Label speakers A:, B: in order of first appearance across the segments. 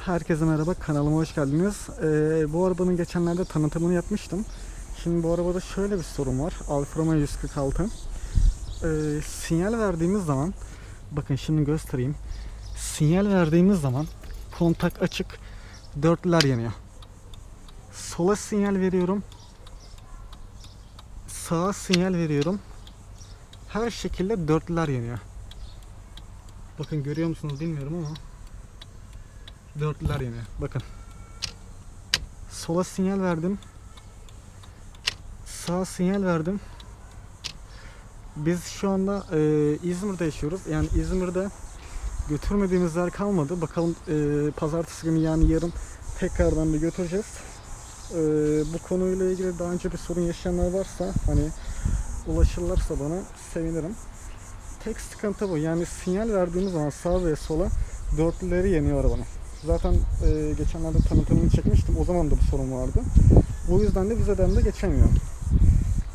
A: Herkese merhaba, kanalıma hoş geldiniz. Ee, bu arabanın geçenlerde tanıtımını yapmıştım. Şimdi bu arabada şöyle bir sorun var. Alfa Romeo 146. Ee, sinyal verdiğimiz zaman, bakın şimdi göstereyim. Sinyal verdiğimiz zaman kontak açık, dörtlüler yanıyor. Sola sinyal veriyorum. Sağa sinyal veriyorum. Her şekilde dörtlüler yanıyor. Bakın görüyor musunuz bilmiyorum ama dörtlüler yanıyor. Bakın. Sola sinyal verdim. Sağa sinyal verdim. Biz şu anda e, İzmir'de yaşıyoruz. Yani İzmir'de götürmediğimiz yer kalmadı. Bakalım e, pazartesi günü yani yarın tekrardan bir götüreceğiz. E, bu konuyla ilgili daha önce bir sorun yaşayanlar varsa hani ulaşırlarsa bana sevinirim. Tek sıkıntı bu. Yani sinyal verdiğimiz zaman sağa ve sola dörtlüleri yeniyor arabanın. Zaten e, geçenlerde tanıtımını çekmiştim. O zaman da bu sorun vardı. O yüzden de vizeden de geçemiyor.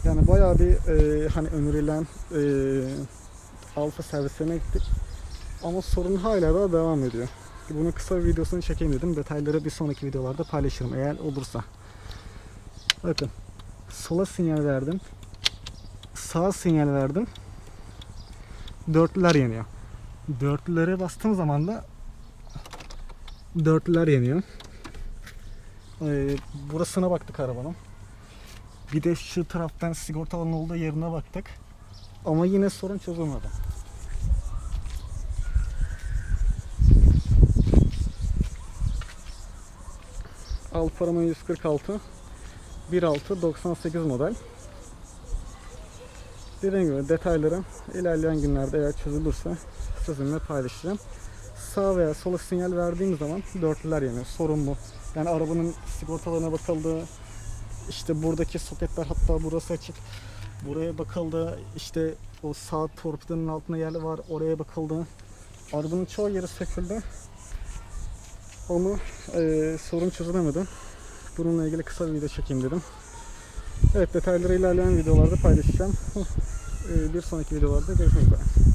A: Yani bayağı bir e, hani önerilen e, alfa servislerine gittik. Ama sorun hala da devam ediyor. Bunun kısa bir videosunu çekeyim dedim. Detayları bir sonraki videolarda paylaşırım eğer olursa. Bakın. Sola sinyal verdim. Sağa sinyal verdim. Dörtlüler yanıyor. Dörtlülere bastığım zaman da dörtlüler yanıyor. Ee, burasına baktık arabanın. Bir de şu taraftan sigortalının olduğu yerine baktık. Ama yine sorun çözülmedi. Alfa Romeo 146 1.6 98 model. Dediğim gibi detayları ilerleyen günlerde eğer çözülürse sizinle paylaşacağım. Sağ veya sola sinyal verdiğim zaman dörtlüler yanıyor. Sorun bu. Yani arabanın sigortalarına bakıldı. İşte buradaki soketler hatta burası açık. Buraya bakıldı. İşte o sağ torpidanın altında yer var. Oraya bakıldı. Arabanın çoğu yeri söküldü. Ama eee, sorun çözülemedi. Bununla ilgili kısa bir video çekeyim dedim. Evet detayları ilerleyen videolarda paylaşacağım. Eee, bir sonraki videolarda görüşmek üzere.